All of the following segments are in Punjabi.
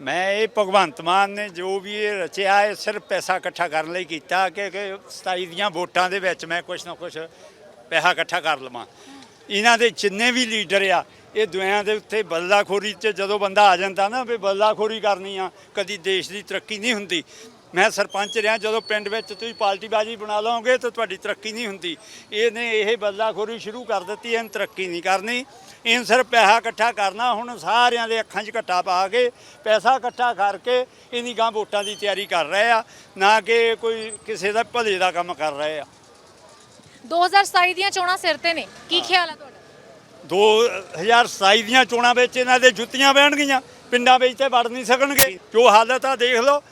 ਮੈਂ ਇਹ ਭਗਵੰਤ ਮਾਨ ਨੇ ਜੋ ਵੀ ਇਹ ਰਚਿਆ ਹੈ, ਸਿਰਫ ਪੈਸਾ ਇਕੱਠਾ ਕਰਨ ਲਈ ਕੀਤਾ ਕਿ ਕਿ 27 ਦੀਆਂ ਵੋਟਾਂ ਦੇ ਵਿੱਚ ਮੈਂ ਕੁਛ ਨਾ ਕੁਛ ਪੈਸਾ ਇਕੱਠਾ ਕਰ ਲਵਾਂ। ਇਹਨਾਂ ਦੇ ਜਿੰਨੇ ਵੀ ਲੀਡਰ ਆ, ਇਹ ਦੁਆਇਆਂ ਦੇ ਉੱਤੇ ਬਦਲਾਖੋਰੀ 'ਚ ਜਦੋਂ ਬੰਦਾ ਆ ਜਾਂਦਾ ਨਾ ਵੀ ਬਦਲਾਖੋਰੀ ਕਰਨੀ ਆ, ਕਦੀ ਦੇਸ਼ ਦੀ ਤਰੱਕੀ ਨਹੀਂ ਹੁੰਦੀ। ਮੈਂ ਸਰਪੰਚ ਰਿਹਾ ਜਦੋਂ ਪਿੰਡ ਵਿੱਚ ਤੁਸੀਂ ਪਾਰਟੀ ਬਾਜੀ ਬਣਾ ਲਓਗੇ ਤਾਂ ਤੁਹਾਡੀ ਤਰੱਕੀ ਨਹੀਂ ਹੁੰਦੀ। ਇਹਨੇ ਇਹ ਬੱਲਾਖੋਰੀ ਸ਼ੁਰੂ ਕਰ ਦਿੱਤੀ ਇਹਨ ਤਰੱਕੀ ਨਹੀਂ ਕਰਨੀ। ਇਹਨ ਸਿਰਫ ਪੈਸਾ ਇਕੱਠਾ ਕਰਨਾ ਹੁਣ ਸਾਰਿਆਂ ਦੇ ਅੱਖਾਂ 'ਚ ਘੱਟਾ ਪਾ ਕੇ ਪੈਸਾ ਇਕੱਠਾ ਕਰਕੇ ਇਨੀ ਗਾਂ ਵੋਟਾਂ ਦੀ ਤਿਆਰੀ ਕਰ ਰਹੇ ਆ ਨਾ ਕਿ ਕੋਈ ਕਿਸੇ ਦਾ ਭਲੇ ਦਾ ਕੰਮ ਕਰ ਰਹੇ ਆ। 2027 ਦੀਆਂ ਚੋਣਾਂ ਸਿਰ ਤੇ ਨੇ। ਕੀ ਖਿਆਲ ਆ ਤੁਹਾਡਾ? 2027 ਦੀਆਂ ਚੋਣਾਂ ਵਿੱਚ ਇਹਨਾਂ ਦੇ ਜੁੱਤੀਆਂ ਬਹਿਣਗੀਆਂ। ਪਿੰਡਾਂ ਵਿੱਚ ਤੇ ਵੜ ਨਹੀਂ ਸਕਣਗੇ। ਜੋ ਹਾਲਤ ਆ ਦੇਖ ਲਓ।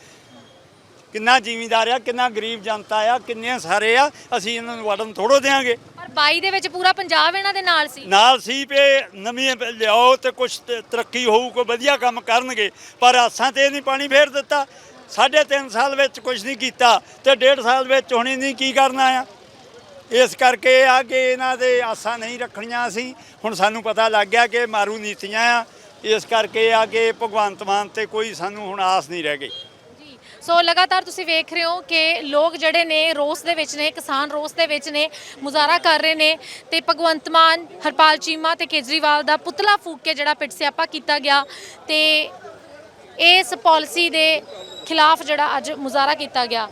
ਕਿੰਨਾ ਜ਼ਿਮੀਂਦਾਰ ਆ ਕਿੰਨਾ ਗਰੀਬ ਜਨਤਾ ਆ ਕਿੰਨੇ ਸਾਰੇ ਆ ਅਸੀਂ ਇਹਨਾਂ ਨੂੰ ਵੜਨ ਥੋੜੋ ਦੇਾਂਗੇ ਪਰ 22 ਦੇ ਵਿੱਚ ਪੂਰਾ ਪੰਜਾਬ ਇਹਨਾਂ ਦੇ ਨਾਲ ਸੀ। ਨਾਲ ਸੀ ਪੇ ਨਵੀਂ ਲਿਆਓ ਤੇ ਕੁਝ ਤਰੱਕੀ ਹੋਊ ਕੋਈ ਵਧੀਆ ਕੰਮ ਕਰਨਗੇ। ਪਰ ਆਸਾਂ ਤੇ ਨਹੀਂ ਪਾਣੀ ਫੇਰ ਦਿੱਤਾ। ਸਾਢੇ ਤਿੰਨ ਸਾਲ ਵਿੱਚ ਕੁਝ ਨਹੀਂ ਕੀਤਾ ਤੇ ਡੇਢ ਸਾਲ ਵਿੱਚ ਹੁਣੇ ਨਹੀਂ ਕੀ ਕਰਨਾ ਆ? ਇਸ ਕਰਕੇ ਆ ਕਿ ਇਹਨਾਂ ਦੇ ਆਸਾਂ ਨਹੀਂ ਰੱਖਣੀਆਂ ਅਸੀਂ ਹੁਣ ਸਾਨੂੰ ਪਤਾ ਲੱਗ ਗਿਆ ਕਿ ਮਾਰੂ ਨੀਤੀਆਂ ਆ। ਇਸ ਕਰਕੇ ਆ ਕਿ ਭਗਵੰਤ ਮਾਨ ਤੇ ਕੋਈ ਸਾਨੂੰ ਹੁਣ ਆਸ ਨਹੀਂ ਰਹਿ ਗਈ। ਸੋ ਲਗਾਤਾਰ ਤੁਸੀਂ ਵੇਖ ਰਹੇ ਹੋ ਕਿ ਲੋਕ ਜਿਹੜੇ ਨੇ ਰੋਸ ਦੇ ਵਿੱਚ ਨੇ, ਕਿਸਾਨ ਰੋਸ ਦੇ ਵਿੱਚ ਨੇ, ਮੁਜ਼ਾਹਰਾ ਕਰ ਰਹੇ ਨੇ ਤੇ ਭਗਵੰਤ ਮਾਨ, ਹਰਪਾਲ ਚੀਮਾ ਤੇ ਕੇਜਰੀਵਾਲ ਦਾ ਪੁਤਲਾ ਫੂਕ ਕੇ ਜਿਹੜਾ ਪਿੱਟ ਸਿਆਪਾ ਕੀਤਾ ਗਿਆ ਤੇ ਇਸ ਪਾਲਿਸੀ ਦੇ ਖਿਲਾਫ ਜਿਹੜਾ ਅੱਜ ਮੁਜ਼ਾਹਰਾ ਕੀਤਾ ਗਿਆ।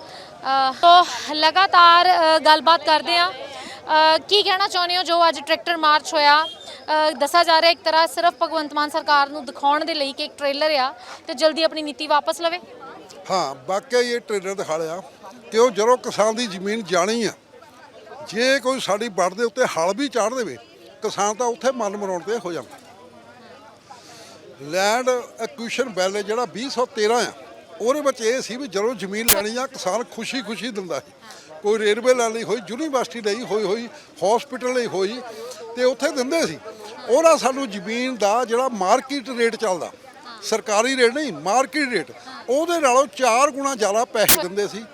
ਸੋ ਲਗਾਤਾਰ ਗੱਲਬਾਤ ਕਰਦੇ ਆ ਕੀ ਕਹਿਣਾ ਚਾਹੁੰਦੇ ਹੋ? ਜੋ ਅੱਜ ਟਰੈਕਟਰ ਮਾਰਚ ਹੋਇਆ ਦੱਸਿਆ ਜਾ ਰਿਹਾ ਇੱਕ ਤਰ੍ਹਾਂ ਸਿਰਫ ਭਗਵੰਤ ਮਾਨ ਸਰਕਾਰ ਨੂੰ ਦਿਖਾਉਣ ਦੇ ਲਈ ਕਿ ਇੱਕ ਟ੍ਰੇਲਰ ਆ ਤੇ ਜਲਦੀ ਆਪਣੀ ਨੀਤੀ ਵਾਪਸ ਲਵੇ। ਹਾਂ, ਵਾਕਿਆ ਇਹ ਟ੍ਰੇਲਰ ਦਿਖਾ ਲਿਆ ਕਿ ਉਹ ਜਦੋਂ ਕਿਸਾਨ ਦੀ ਜ਼ਮੀਨ ਜਾਣੀ ਆ, ਜੇ ਕੋਈ ਸਾਡੀ ਵੜ ਦੇ ਉੱਤੇ ਹਲ ਵੀ ਚਾੜ ਦੇਵੇ, ਕਿਸਾਨ ਤਾਂ ਉੱਥੇ ਮਨ ਮਰਾਉਣ ਤੇ ਹੋ ਜਾਂਦਾ। ਲੈਂਡ ਐਕੁਇਸ਼ਨ ਬਿੱਲ ਜਿਹੜਾ 2013 ਆ, ਉਹਦੇ ਵਿੱਚ ਇਹ ਸੀ ਵੀ ਜਦੋਂ ਜ਼ਮੀਨ ਲੈਣੀ ਆ, ਕਿਸਾਨ ਖੁਸ਼ੀ-ਖੁਸ਼ੀ ਦਿੰਦਾ ਸੀ। ਕੋਈ ਰੇਲਵੇ ਲੈਣ ਲਈ ਹੋਈ, ਯੂਨੀਵਰਸਿਟੀ ਲਈ ਹੋਈ ਹੋਈ ਹਸਪੀਟਲ ਲਈ ਹੋਈ, ਤੇ ਉੱਥੇ ਦਿੰਦੇ ਸੀ। ਉਹਦਾ ਸਾਨੂੰ ਜ਼ਮੀਨ ਦਾ ਜਿਹੜਾ ਮਾਰਕੀਟ ਰੇਟ ਚੱਲਦਾ ਸਰਕਾਰੀ ਰੇਟ ਨਹੀਂ, ਮਾਰਕੀਟ ਰੇਟ। ਉਹਦੇ ਨਾਲੋਂ ਚਾਰ ਗੁਣਾ ਜ਼ਿਆਦਾ ਪੈਸੇ ਦਿੰਦੇ ਸੀ।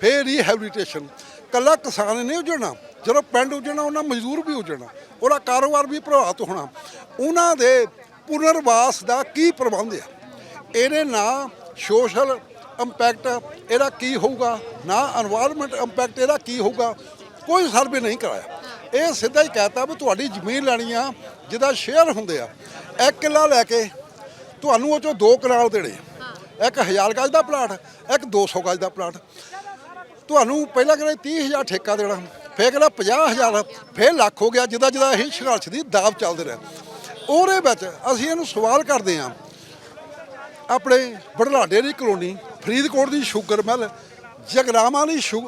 ਫੇਰ ਹੀ ਹੈਬਿਟੇਸ਼ਨ। ਕੱਲਾ ਕਿਸਾਨ ਨਹੀਂ ਉਜਣਾ ਜਦੋਂ ਪਿੰਡ ਉਜਣਾ ਉਹਨਾਂ ਮਜ਼ਦੂਰ ਵੀ ਉਜਣਾ ਉਹਦਾ ਕਾਰੋਬਾਰ ਵੀ ਪ੍ਰਭਾਵਿਤ ਹੋਣਾ। ਉਹਨਾਂ ਦੇ ਪੁਨਰਵਾਸ ਦਾ ਕੀ ਪ੍ਰਬੰਧ ਆ? ਇਹਦੇ ਨਾਲ ਸੋਸ਼ਲ ਇੰਪੈਕਟ ਇਹਦਾ ਕੀ ਹੋਊਗਾ? ਨਾ এনवायरमेंट ਇੰਪੈਕਟ ਇਹਦਾ ਕੀ ਹੋਊਗਾ? ਕੋਈ ਸਰਵੇ ਨਹੀਂ ਕਰਾਇਆ। ਇਹ ਸਿੱਧਾ ਹੀ ਕਹਤਾ ਵੀ ਤੁਹਾਡੀ ਜ਼ਮੀਨ ਲੈਣੀ ਆ, ਜਿਹਦਾ ਸ਼ੇਅਰ ਹੁੰਦੇ ਆ, ਇੱਕ ਕਿੱਲਾ ਲੈ ਕੇ ਤੁਹਾਨੂੰ ਉਹ ਚੋਂ ਦੋ ਕਨਾਲ ਦੇਣੇ। ਇੱਕ 1000 ਗਜ ਦਾ ਪਲਾਟ ਇੱਕ 200 ਗਜ ਦਾ ਪਲਾਟ। ਤੁਹਾਨੂੰ ਪਹਿਲਾਂ ਕਹਿੰਦੇ 30000 ਠੇਕਾ ਦੇਣਾ ਫਿਰ ਕਹਿੰਦਾ 50000 ਫਿਰ ਲੱਖ ਹੋ ਗਿਆ ਜਿੱਦਾਂ ਜਿੱਦਾਂ ਇਹ ਸੰਘਰਸ਼ ਦੀ ਦਾਬ ਚੱਲਦੇ ਰਹੇ। ਉਹਦੇ ਵਿੱਚ ਅਸੀਂ ਇਹਨੂੰ ਸਵਾਲ ਕਰਦੇ ਹਾਂ। ਆਪਣੇ ਬੜਲਾਡੇ ਦੀ ਕਲੋਨੀ ਫਰੀਦਕੋਟ ਦੀ ਸ਼ੂਗਰ ਮਿਲ ਜਗਰਾਵਾਂ ਦੀ ਸ਼ੂ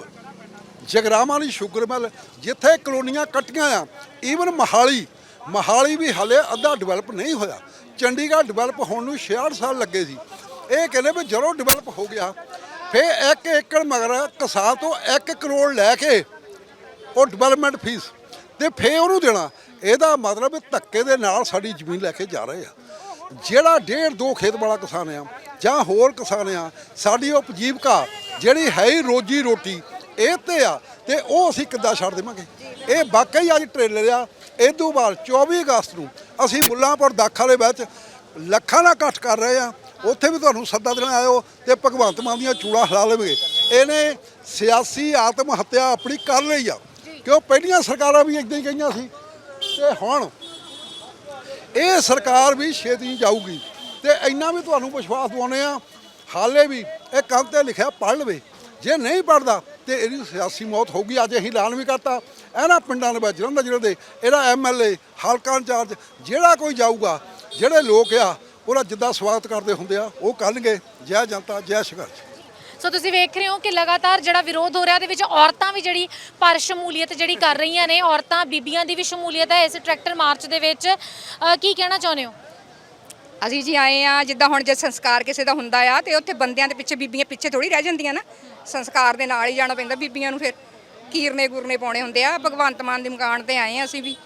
ਜਗਰਾਵਾਂ ਦੀ ਸ਼ੂਗਰ ਮਿਲ ਜਿੱਥੇ ਕਲੋਨੀਆਂ ਕੱਟੀਆਂ ਆ ਈਵਨ ਮਹਾਲੀ ਮਹਾਲੀ ਵੀ ਹਲੇ ਅੱਧਾ ਡਿਵੈਲਪ ਨਹੀਂ ਹੋਇਆ। ਚੰਡੀਗੜ੍ਹ ਡਿਵੈਲਪ ਹੋਣ ਨੂੰ 66 ਸਾਲ ਲੱਗੇ ਸੀ। ਇਹ ਕਹਿੰਦੇ ਵੀ ਜਦੋਂ ਡਿਵੈਲਪ ਹੋ ਗਿਆ, ਫਿਰ ਇੱਕ ਏਕੜ ਮਗਰ ਕਿਸਾਨ ਤੋਂ 1 ਕਰੋੜ ਲੈ ਕੇ ਉਹ ਡਿਵੈਲਪਮੈਂਟ ਫੀਸ ਤੇ ਫੇਰ ਉਹਨੂੰ ਦੇਣਾ। ਇਹਦਾ ਮਤਲਬ ਧੱਕੇ ਦੇ ਨਾਲ ਸਾਡੀ ਜ਼ਮੀਨ ਲੈ ਕੇ ਜਾ ਰਹੇ ਆ। ਜਿਹੜਾ ਡੇਢ ਦੋ ਖੇਤ ਵਾਲਾ ਕਿਸਾਨ ਆ ਜਾਂ ਹੋਰ ਕਿਸਾਨ ਆ, ਸਾਡੀ ਉਪਜੀਵਕਾ ਜਿਹੜੀ ਹੈ ਹੀ ਰੋਜੀ ਰੋਟੀ, ਇਹ ਤੇ ਆ ਤੇ ਉਹ ਅਸੀਂ ਕਿੱਦਾਂ ਛੱਡ ਦੇਵਾਂਗੇ? ਇਹ ਵਾਕਈ ਅੱਜ ਟ੍ਰੇਲਰ ਆ। ਇਹ ਤੋਂ ਬਾਅਦ 24 ਅਗਸਤ ਨੂੰ ਅਸੀਂ ਮੁੱਲਾਂਪੁਰ ਦਾਖਾ ਦੇ ਵਿੱਚ ਲੱਖਾਂ ਦਾ ਇਕੱਠ ਕਰ ਰਹੇ ਆ ਉੱਥੇ ਵੀ ਤੁਹਾਨੂੰ ਸੱਦਾ ਦੇਣ ਆਇਓ ਤੇ ਭਗਵੰਤ ਮਾਨ ਦੀਆਂ ਚੂੜਾਂ ਹਿਲਾ ਲਵੇਗੇ ਇਹਨੇ ਸਿਆਸੀ ਆਤਮ ਹੱਤਿਆ ਆਪਣੀ ਕਰ ਲਈ ਆ। ਕਿਉਂ? ਪਹਿਲੀਆਂ ਸਰਕਾਰਾਂ ਵੀ ਇਦਾਂ ਹੀ ਗਈਆਂ ਸੀ। ਤੇ ਹੁਣ ਇਹ ਸਰਕਾਰ ਵੀ ਛੇਤੀ ਹੀ ਜਾਊਗੀ। ਤੇ ਇੰਨਾ ਵੀ ਤੁਹਾਨੂੰ ਵਿਸ਼ਵਾਸ ਦਿਵਾਉਂਦੇ ਆ ਹਾਲੇ ਵੀ ਇਹ ਕੰਧ ਤੇ ਲਿਖਿਆ ਪੜ੍ਹ ਲਵੇ। ਜੇ ਨਹੀਂ ਪੜਦਾ ਤੇ ਇਹਦੀ ਸਿਆਸੀ ਮੌਤ ਹੋਊਗੀ। ਅੱਜ ਅਸੀਂ ਐਲਾਨ ਵੀ ਕਰਤਾ। ਇਹਨਾਂ ਪਿੰਡਾਂ ਦੇ ਵਿੱਚ ਜਲੰਧਰ ਜ਼ਿਲ੍ਹੇ ਦੇ ਇਹਦਾ ਐਮਐਲਏ ਹਲਕਾ ਇੰਚਾਰਜ ਜਿਹੜਾ ਕੋਈ ਜਾਊਗਾ ਜਿਹੜੇ ਲੋਕ ਆ ਉਹਦਾ ਜਿੱਦਾਂ ਸਵਾਗਤ ਕਰਦੇ ਹੁੰਦੇ ਆ ਉਹ ਕਰਨਗੇ। ਜੈ ਜਨਤਾ ਜੈ ਸੰਘਰਸ਼। ਸੋ ਤੁਸੀਂ ਵੇਖ ਰਹੇ ਹੋ ਕਿ ਲਗਾਤਾਰ ਜਿਹੜਾ ਵਿਰੋਧ ਹੋ ਰਿਹਾ ਉਹਦੇ ਵਿੱਚ ਔਰਤਾਂ ਵੀ ਜਿਹੜੀ ਪਰ ਸ਼ਮੂਲੀਅਤ ਜਿਹੜੀ ਕਰ ਰਹੀਆਂ ਨੇ ਔਰਤਾਂ ਬੀਬੀਆਂ ਦੀ ਵੀ ਸ਼ਮੂਲੀਅਤ ਹੈ ਇਸ ਟਰੈਕਟਰ ਮਾਰਚ ਦੇ ਵਿੱਚ। ਅ, ਕੀ ਕਹਿਣਾ ਚਾਹੁੰਦੇ ਹੋ? ਅਸੀਂ ਜੀ ਆਏ ਆ ਜਿੱਦਾਂ ਹੁਣ ਜੇ ਸੰਸਕਾਰ ਕਿਸੇ ਦਾ ਹੁੰਦਾ ਆ ਤੇ ਉੱਥੇ ਬੰਦਿਆਂ ਦੇ ਪਿੱਛੇ ਬੀਬੀਆਂ ਪਿੱਛੇ ਥੋੜੀ ਰਹਿ ਜਾਂਦੀਆਂ ਨਾ। ਸੰਸਕਾਰ ਦੇ ਨਾਲ ਹੀ ਜਾਣਾ ਪੈਂਦਾ ਬੀਬੀਆਂ ਨੂੰ ਫਿਰ। ਕੀਰਨੇ ਗੁਰਨੇ ਪਾਉਣੇ ਹੁੰਦੇ ਆ, ਭਗਵੰਤ ਮਾਨ ਦੀ ਮਕਾਨ ਤੇ ਆਏ ਆ ਅਸੀਂ ਵੀ।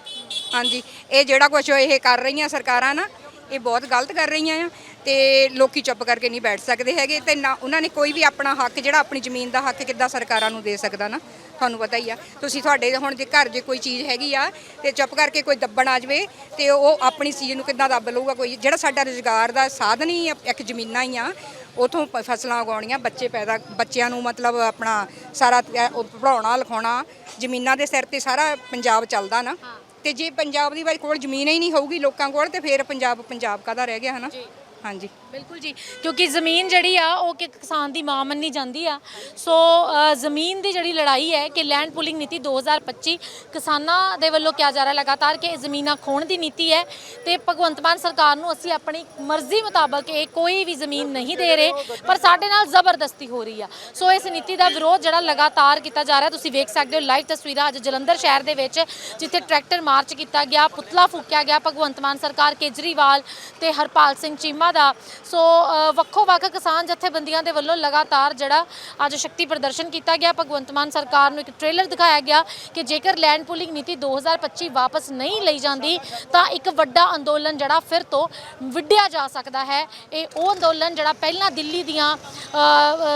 ਹਾਂਜੀ, ਇਹ ਜਿਹੜਾ ਕੁਝ ਇਹ ਕਰ ਰਹੀਆਂ ਸਰਕਾਰਾਂ ਨਾ, ਇਹ ਬਹੁਤ ਗਲਤ ਕਰ ਰਹੀਆਂ ਆ ਤੇ ਲੋਕੀ ਚੁੱਪ ਕਰਕੇ ਨਹੀਂ ਬੈਠ ਸਕਦੇ ਹੈਗੇ ਤੇ ਨਾ ਉਹਨਾਂ ਨੇ ਕੋਈ ਵੀ ਆਪਣਾ ਹੱਕ, ਜਿਹੜਾ ਆਪਣੀ ਜ਼ਮੀਨ ਦਾ ਹੱਕ ਕਿੱਦਾਂ ਸਰਕਾਰਾਂ ਨੂੰ ਦੇ ਸਕਦਾ ਨਾ, ਤੁਹਾਨੂੰ ਪਤਾ ਹੀ ਆ। ਤੁਸੀਂ ਤੁਹਾਡੇ ਹੁਣ ਜੇ ਘਰ ਜੇ ਕੋਈ ਚੀਜ਼ ਹੈਗੀ ਆ ਤੇ ਚੁੱਪ ਕਰਕੇ ਕੋਈ ਦੱਬਣ ਆ ਜਾਵੇ ਤੇ ਉਹ ਆਪਣੀ ਚੀਜ਼ ਨੂੰ ਕਿੱਦਾਂ ਦੱਬ ਲਊਗਾ ਕੋਈ? ਜਿਹੜਾ ਸਾਡਾ ਰੁਜ਼ਗਾਰ ਦਾ ਸਾਧਨ ਹੀ ਇੱਕ ਜ਼ਮੀਨਾਂ ਹੀ ਆ ਉਥੋਂ ਫਸਲਾਂ ਉਗਾਉਣੀਆਂ ਬੱਚੇ ਪੈਦਾ ਬੱਚਿਆਂ ਨੂੰ ਮਤਲਬ ਆਪਣਾ ਸਾਰਾ ਪੜਾਉਣਾ ਲਿਖਾਉਣਾ ਜ਼ਮੀਨਾਂ ਦੇ ਸਿਰ ਤੇ ਸਾਰਾ ਪੰਜਾਬ ਚੱਲਦਾ ਨਾ। ਤੇ ਜੇ ਪੰਜਾਬ ਦੀ ਵਾਰੀ ਕੋਲ ਜ਼ਮੀਨ ਹੀ ਨਹੀਂ ਹੋਊਗੀ ਲੋਕਾਂ ਕੋਲ ਤੇ ਫਿਰ ਪੰਜਾਬ ਪੰਜਾਬ ਕਾਹਦਾ ਰਹਿ ਗਿਆ ਹਨਾ? ਹਾਂਜੀ। ਬਿਲਕੁਲ ਜੀ ਕਿਉਂਕਿ ਜ਼ਮੀਨ ਜਿਹੜੀ ਆ ਉਹ ਕਿ ਕਿਸਾਨ ਦੀ ਮਾਂ ਮੰਨੀ ਜਾਂਦੀ ਆ। ਸੋ ਅ, ਜ਼ਮੀਨ ਦੀ ਜਿਹੜੀ ਲੜਾਈ ਹੈ ਕਿ ਲੈਂਡ ਪੁਲਿੰਗ ਨੀਤੀ 2025 ਕਿਸਾਨਾਂ ਦੇ ਵੱਲੋਂ ਕਿਹਾ ਜਾ ਰਿਹਾ ਲਗਾਤਾਰ ਕਿ ਇਹ ਜ਼ਮੀਨਾਂ ਖੋਣ ਦੀ ਨੀਤੀ ਹੈ ਤੇ ਭਗਵੰਤ ਮਾਨ ਸਰਕਾਰ ਨੂੰ ਅਸੀਂ ਆਪਣੀ ਮਰਜ਼ੀ ਮੁਤਾਬਕ ਇਹ ਕੋਈ ਵੀ ਜ਼ਮੀਨ ਨਹੀਂ ਦੇ ਰਹੇ ਪਰ ਸਾਡੇ ਨਾਲ ਜ਼ਬਰਦਸਤੀ ਹੋ ਰਹੀ ਆ। ਸੋ ਇਸ ਨੀਤੀ ਦਾ ਵਿਰੋਧ ਜਿਹੜਾ ਲਗਾਤਾਰ ਕੀਤਾ ਜਾ ਰਿਹਾ ਤੁਸੀਂ ਵੇਖ ਸਕਦੇ ਹੋ ਲਾਈਵ ਤਸਵੀਰਾਂ ਅੱਜ ਜਲੰਧਰ ਸ਼ਹਿਰ ਦੇ ਵਿੱਚ ਜਿੱਥੇ ਟਰੈਕਟਰ ਮਾਰਚ ਕੀਤਾ ਗਿਆ ਪੁਤਲਾ ਫੂਕਿਆ ਗਿਆ ਭਗਵੰਤ ਮਾਨ ਸਰਕਾਰ ਕੇਜਰੀਵਾਲ ਤੇ ਹਰਪਾਲ ਸਿੰਘ ਚੀਮਾ ਦਾ ਸੋ ਵੱਖੋ ਵੱਖ ਕਿਸਾਨ ਜਥੇਬੰਦੀਆਂ ਦੇ ਵੱਲੋਂ ਲਗਾਤਾਰ ਜਿਹੜਾ ਅੱਜ ਸ਼ਕਤੀ ਪ੍ਰਦਰਸ਼ਨ ਕੀਤਾ ਗਿਆ। ਭਗਵੰਤ ਮਾਨ ਸਰਕਾਰ ਨੂੰ ਇੱਕ ਟ੍ਰੇਲਰ ਦਿਖਾਇਆ ਗਿਆ ਕਿ ਜੇਕਰ ਲੈਂਡ ਪੁਲਿੰਗ ਨੀਤੀ 2025 ਵਾਪਸ ਨਹੀਂ ਲਈ ਜਾਂਦੀ, ਤਾਂ ਇੱਕ ਵੱਡਾ ਅੰਦੋਲਨ ਜਿਹੜਾ ਫਿਰ ਤੋਂ ਵਿੱਢਿਆ ਜਾ ਸਕਦਾ ਹੈ। ਇਹ ਉਹ ਅੰਦੋਲਨ ਜਿਹੜਾ ਪਹਿਲਾਂ ਦਿੱਲੀ ਦੀਆਂ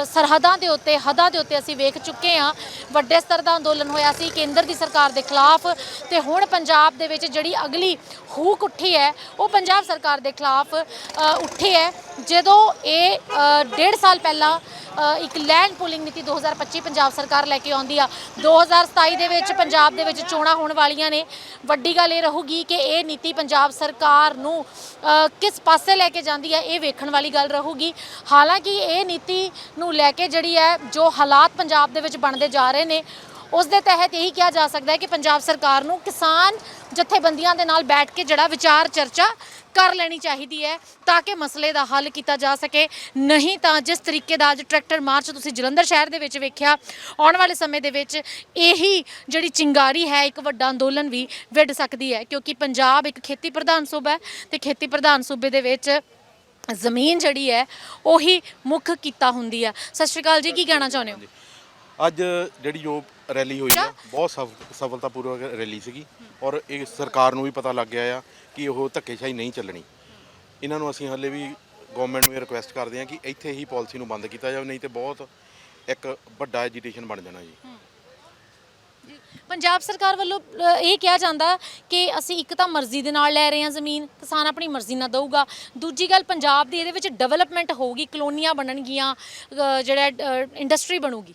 ਸਰਹੱਦਾਂ ਦੇ ਉੱਤੇ, ਹੱਦਾਂ ਦੇ ਉੱਤੇ ਅਸੀਂ ਵੇਖ ਚੁੱਕੇ ਹਾਂ। ਵੱਡੇ ਸਤਰ ਦਾ ਅੰਦੋਲਨ ਹੋਇਆ ਸੀ, ਕੇਂਦਰ ਦੀ ਸਰਕਾਰ ਦੇ ਖਿਲਾਫ। ਤੇ ਹੁਣ ਪੰਜਾਬ ਦੇ ਵਿੱਚ ਜਿਹੜੀ ਅਗਲੀ ਹੂਕ ਉੱਠੀ ਹੈ, ਉਹ ਪੰਜਾਬ ਸਰਕਾਰ ਦੇ ਖਿਲਾਫ। ਉੱਠੇ ਹੈ। ਜਦੋਂ ਇਹ ਡੇਢ ਸਾਲ ਪਹਿਲਾਂ ਇੱਕ ਲੈਂਡ ਪੂਲਿੰਗ ਨੀਤੀ 2025 ਪੰਜਾਬ ਸਰਕਾਰ ਲੈ ਕੇ ਆਉਂਦੀ ਆ 2027 ਦੇ ਵਿੱਚ ਪੰਜਾਬ ਦੇ ਵਿੱਚ ਚੋਣਾਂ ਹੋਣ ਵਾਲੀਆਂ ਨੇ। ਵੱਡੀ ਗੱਲ ਇਹ ਰਹੂਗੀ ਕਿ ਇਹ ਨੀਤੀ ਪੰਜਾਬ ਸਰਕਾਰ ਨੂੰ ਕਿਸ ਪਾਸੇ ਲੈ ਕੇ ਜਾਂਦੀ ਹੈ ਇਹ ਵੇਖਣ ਵਾਲੀ ਗੱਲ ਰਹੂਗੀ। ਹਾਲਾਂਕਿ ਇਹ ਨੀਤੀ ਨੂੰ ਲੈ ਕੇ ਜਿਹੜੀ ਹੈ, ਜੋ ਹਾਲਾਤ ਪੰਜਾਬ ਦੇ ਵਿੱਚ ਬਣਦੇ ਜਾ ਰਹੇ ਨੇ ਉਸ ਦੇ ਤਹਿਤ ਇਹੀ ਕਿਹਾ ਜਾ ਸਕਦਾ ਹੈ ਕਿ ਪੰਜਾਬ ਸਰਕਾਰ ਨੂੰ ਕਿਸਾਨ ਜਥੇਬੰਦੀਆਂ ਦੇ ਨਾਲ ਬੈਠ ਕੇ ਜਿਹੜਾ ਵਿਚਾਰ ਚਰਚਾ ਕਰ ਲੈਣੀ ਚਾਹੀਦੀ ਹੈ ਤਾਂ ਕਿ ਮਸਲੇ ਦਾ ਹੱਲ ਕੀਤਾ ਜਾ ਸਕੇ। ਨਹੀਂ ਤਾਂ ਜਿਸ ਤਰੀਕੇ ਦਾ ਅੱਜ ਟਰੈਕਟਰ ਮਾਰਚ ਤੁਸੀਂ ਜਲੰਧਰ ਸ਼ਹਿਰ ਦੇ ਵਿੱਚ ਵੇਖਿਆ, ਆਉਣ ਵਾਲੇ ਸਮੇਂ ਦੇ ਵਿੱਚ ਇਹੀ ਜਿਹੜੀ ਚਿੰਗਾਰੀ ਹੈ, ਇੱਕ ਵੱਡਾ ਅੰਦੋਲਨ ਵੀ ਵਿੱਢ ਸਕਦੀ ਹੈ। ਕਿਉਂਕਿ ਪੰਜਾਬ ਇੱਕ ਖੇਤੀ ਪ੍ਰਧਾਨ ਸੂਬਾ ਹੈ ਤੇ ਖੇਤੀ ਪ੍ਰਧਾਨ ਸੂਬੇ ਦੇ ਵਿੱਚ ਜ਼ਮੀਨ ਜਿਹੜੀ ਹੈ, ਉਹੀ ਮੁੱਖ ਕੀਤਾ ਹੁੰਦੀ ਆ ਸਤਿ ਸ਼੍ਰੀ ਅਕਾਲ ਜੀ, ਕੀ ਕਹਿਣਾ ਚਾਹੁੰਦੇ ਹੋ? ਅੱਜ ਜਿਹੜੀ ਜੋ ਰੈਲੀ ਹੋਈ ਆ। ਬਹੁਤ ਸਫ- ਸਫਲਤਾਪੂਰਵਕ ਰੈਲੀ ਸੀਗੀ। ਔਰ ਇਹ ਸਰਕਾਰ ਨੂੰ ਵੀ ਪਤਾ ਲੱਗ ਗਿਆ ਆ ਕਿ ਉਹ ਧੱਕੇਸ਼ਾਹੀ ਨਹੀਂ ਚੱਲਣੀ। ਇਹਨਾਂ ਨੂੰ ਅਸੀਂ ਹੱਲੇ ਵੀ ਗਵਰਨਮੈਂਟ ਨੂੰ ਇਹ ਰਿਕੁਐਸਟ ਕਰਦੇ ਹਾਂ ਕਿ ਇੱਥੇ ਹੀ ਪਾਲਿਸੀ ਨੂੰ ਬੰਦ ਕੀਤਾ ਜਾਵੇ ਨਹੀਂ ਤੇ ਬਹੁਤ ਇੱਕ ਵੱਡਾ ਐਜੀਟੇਸ਼ਨ ਬਣ ਜਾਣਾ ਜੀ। ਪੰਜਾਬ ਸਰਕਾਰ ਵੱਲੋਂ ਅ, ਇਹ ਕਿਹਾ ਜਾਂਦਾ ਕਿ ਅਸੀਂ ਇੱਕ ਤਾਂ ਮਰਜ਼ੀ ਦੇ ਨਾਲ ਲੈ ਰਹੇ ਹਾਂ ਜ਼ਮੀਨ ਕਿਸਾਨ ਆਪਣੀ ਮਰਜ਼ੀ ਨਾਲ ਦਊਗਾ। ਦੂਜੀ ਗੱਲ ਪੰਜਾਬ ਦੀ ਇਹਦੇ ਵਿੱਚ ਡਿਵੈਲਪਮੈਂਟ ਹੋਊਗੀ ਕਲੋਨੀਆਂ ਬਣਨਗੀਆਂ ਅ, ਜਿਹੜਾ ਇੰਡਸਟਰੀ ਬਣੂਗੀ।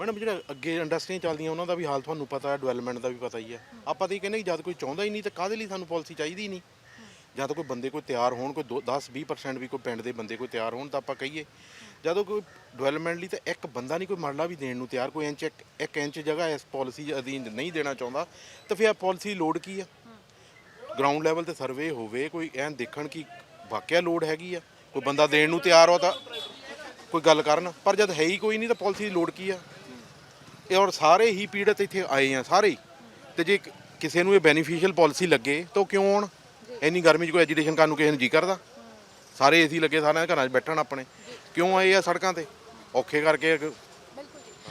ਮੈਡਮ ਜਿਹੜਾ ਅੱਗੇ ਇੰਡਸਟਰੀਆਂ ਚੱਲਦੀਆਂ, ਉਹਨਾਂ ਦਾ ਵੀ ਹਾਲ ਤੁਹਾਨੂੰ ਪਤਾ ਹੈ ਡਿਵੈਲਪਮੈਂਟ ਦਾ ਵੀ ਪਤਾ ਹੀ ਹੈ। ਆਪਾਂ ਤਾਂ ਇਹ ਕਹਿੰਦੇ ਕਿ ਜਦ ਕੋਈ ਚਾਹੁੰਦਾ ਹੀ ਨਹੀਂ, ਤਾਂ ਕਾਹਦੇ ਲਈ ਸਾਨੂੰ ਪਾਲਿਸੀ ਚਾਹੀਦੀ ਹੀ ਨਹੀਂ? ਜਦ ਕੋਈ ਬੰਦੇ ਕੋਈ ਤਿਆਰ ਹੋਣ, ਕੋਈ 10 20% ਵੀ ਕੋਈ ਪਿੰਡ ਦੇ ਬੰਦੇ ਕੋਈ ਤਿਆਰ ਹੋਣ, ਤਾਂ ਆਪਾਂ ਕਹੀਏ। ਜਦੋਂ ਕੋਈ ਡਿਵੈਲਪਮੈਂਟ ਲਈ ਤਾਂ ਇੱਕ ਬੰਦਾ ਨਹੀਂ ਕੋਈ ਮਰਲਾ ਵੀ ਦੇਣ ਨੂੰ ਤਿਆਰ, ਕੋਈ ਇੰਚ, ਇੱਕ ਇੱਕ ਇੰਚ ਜਗ੍ਹਾ ਇਸ ਪਾਲਿਸੀ ਅਧੀਨ ਨਹੀਂ ਦੇਣਾ ਚਾਹੁੰਦਾ, ਤਾਂ ਫਿਰ ਇਹ ਪਾਲਿਸੀ ਲੋਡ ਕੀ ਆ? ਗਰਾਊਂਡ ਲੈਵਲ ਤੇ ਸਰਵੇ ਹੋਵੇ, ਕੋਈ ਐਨ ਦੇਖਣ ਕੀ ਵਾਕਿਆ ਲੋਡ ਹੈਗੀ ਆ? ਕੋਈ ਬੰਦਾ ਦੇਣ ਨੂੰ ਤਿਆਰ ਹੋ ਤਾਂ ਕੋਈ ਗੱਲ ਕਰਨ, ਪਰ ਜਦ ਹੈ ਹੀ ਕੋਈ ਨਹੀਂ ਤਾਂ ਪਾਲਿਸੀ ਦੀ ਲੋਡ ਕੀ ਆ? ਇਹ ਔਰ ਸਾਰੇ ਹੀ ਪੀੜਤ ਇੱਥੇ ਆਏ ਆ, ਸਾਰੇ ਹੀ। ਤੇ ਜੇ ਕ- ਕਿਸੇ ਨੂੰ ਇਹ ਬੈਨੀਫੀਸ਼ੀਅਲ ਪਾਲਿਸੀ ਲੱਗੇ, ਤਾਂ ਉਹ ਕਿਉਂ ਆਉਣ ਇੰਨੀ ਗਰਮੀ 'ਚ ਕੋਈ ਐਜੀਟੇਸ਼ਨ ਕਰਨ ਨੂੰ ਕਿਸੇ ਨੂੰ ਜੀ ਕਰਦਾ? ਸਾਰੇ ਏਸੀ ਲੱਗੇ, ਸਾਰਿਆਂ ਦੇ ਘਰਾਂ 'ਚ ਬੈਠਣ ਆਪਣੇ। ਕਿਉਂ ਆਏ ਆ ਸੜਕਾਂ ਤੇ? ਔਖੇ ਕਰਕੇ